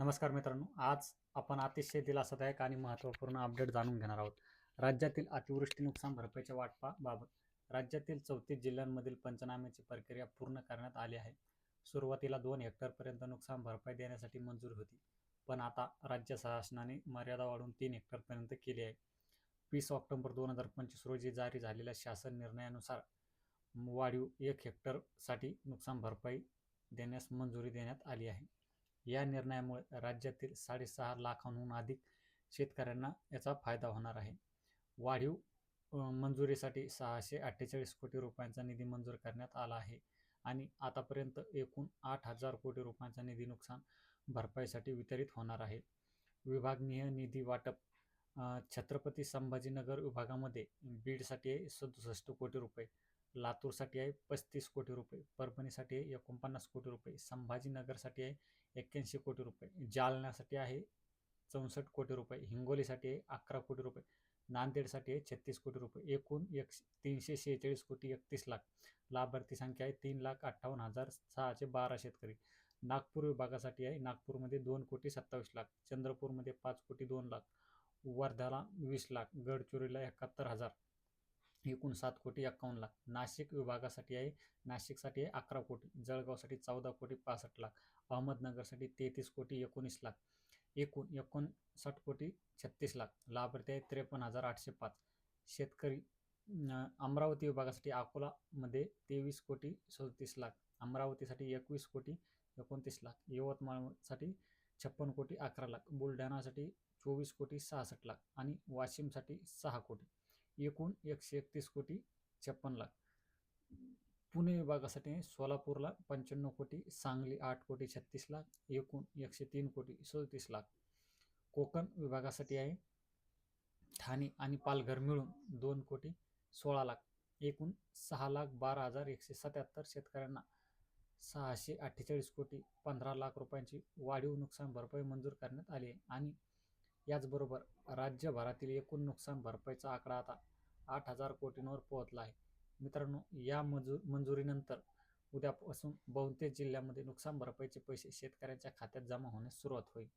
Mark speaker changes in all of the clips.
Speaker 1: नमस्कार मित्रांनो आज आपण अतिशय दिलासादायक आणि महत्त्वपूर्ण अपडेट जाणून घेणार आहोत. राज्यातील अतिवृष्टी नुकसान भरपाईच्या वाटपाबाबत राज्यातील चौतीस जिल्ह्यांमधील पंचनाम्याची प्रक्रिया पूर्ण करण्यात आली आहे. सुरुवातीला दोन हेक्टरपर्यंत नुकसान भरपाई देण्यासाठी मंजूर होती पण आता राज्य शासनाने मर्यादा वाढवून तीन हेक्टरपर्यंत केली आहे. वीस ऑक्टोबर दोन हजार पंचवीस रोजी जारी झालेल्या शासन निर्णयानुसार वाढीव एक हेक्टरसाठी नुकसान भरपाई देण्यास मंजुरी देण्यात आली आहे. या निर्णयामुळे राज्यातील साडेसहा लाखांहून अधिक शेतकऱ्यांना याचा फायदा होणार आहे. वाढीव मंजुरीसाठी सहाशे अठ्ठेचाळीस कोटी रुपयांचा निधी मंजूर करण्यात आला आहे आणि आतापर्यंत एकूण आठ हजार कोटी रुपयांचा निधी नुकसान भरपाईसाठी वितरित होणार आहे. विभागनीय निधी वाटप छत्रपती संभाजीनगर विभागामध्ये बीडसाठी सदुसष्ट कोटी रुपये लातूरसाठी आहे पस्तीस कोटी रुपये परभणीसाठी आहे एकोणपन्नास कोटी रुपये संभाजीनगरसाठी आहे एक्क्याऐंशी कोटी रुपये जालन्यासाठी आहे चौसष्ट कोटी रुपये हिंगोलीसाठी आहे अकरा कोटी रुपये नांदेडसाठी आहे छत्तीस कोटी रुपये एकूण एक तीनशे शेहेचाळीस कोटी एकतीस लाख लाभार्थी संख्या आहे तीन लाख अठ्ठावन्न हजार सहाशे बारा शेतकरी. नागपूर विभागासाठी आहे नागपूरमध्ये दोन कोटी सत्तावीस लाख चंद्रपूरमध्ये पाच कोटी दोन लाख वर्धाला वीस लाख गडचिरोलीला एकाहत्तर हजार एकूण सात कोटी एक्कावन्न लाख. नाशिक विभागासाठी आहे नाशिकसाठी आहे अकरा कोटी जळगावसाठी चौदा कोटी पासष्ट लाख अहमदनगरसाठी तेहतीस कोटी एकोणीस लाख एकूण एकोणसाठ कोटी छत्तीस लाख. लाभार्थी आहे त्रेपन्न हजार आठशे पाच. शेतकरी अमरावती विभागासाठी अकोलामध्ये तेवीस कोटी सदतीस लाख अमरावतीसाठी एकवीस कोटी एकोणतीस लाख यवतमाळसाठी छप्पन कोटी अकरा लाख बुलढाणासाठी चोवीस कोटी सहासष्ट लाख आणि वाशिमसाठी सहा कोटी. एकूण एकशे एकतीस कोटी छप्पन लाख. पुणे विभागासाठी सोलापूरला पंच्याण्णव कोटी सांगली आठ कोटी छत्तीस लाख एकूण एकशे तीन कोटी सदतीस लाख. कोकण विभागासाठी आहे ठाणे आणि पालघर मिळून दोन कोटी सोळा लाख एकूण सहा लाख बारा हजार एकशे सत्याहत्तर शेतकऱ्यांना सहाशे अठ्ठेचाळीस कोटी पंधरा लाख रुपयांची वाढीव नुकसान भरपाई मंजूर करण्यात आली आहे आणि याचबरोबर राज्यभरातील एकूण नुकसान भरपाईचा आकडा आता आठ हजार कोटींवर पोहोचला आहे. मित्रांनो या मंजूर मंजुरीनंतर उद्यापासून बहुतेक जिल्ह्यामध्ये नुकसान भरपाईचे पैसे शेतकऱ्यांच्या खात्यात जमा होण्यास सुरुवात होईल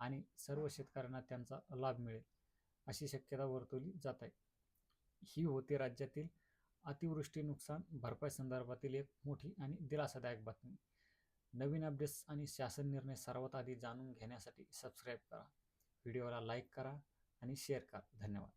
Speaker 1: आणि सर्व शेतकऱ्यांना त्यांचा लाभ मिळेल अशी शक्यता वर्तवली जात आहे. ही होती राज्यातील अतिवृष्टी नुकसान भरपाई संदर्भातील एक मोठी आणि दिलासादायक बातमी. नवीन अपडेट्स आणि शासन निर्णय सर्वात आधी जाणून घेण्यासाठी सबस्क्राईब करा. व्हिडिओला लाईक करा आणि शेअर करा. धन्यवाद.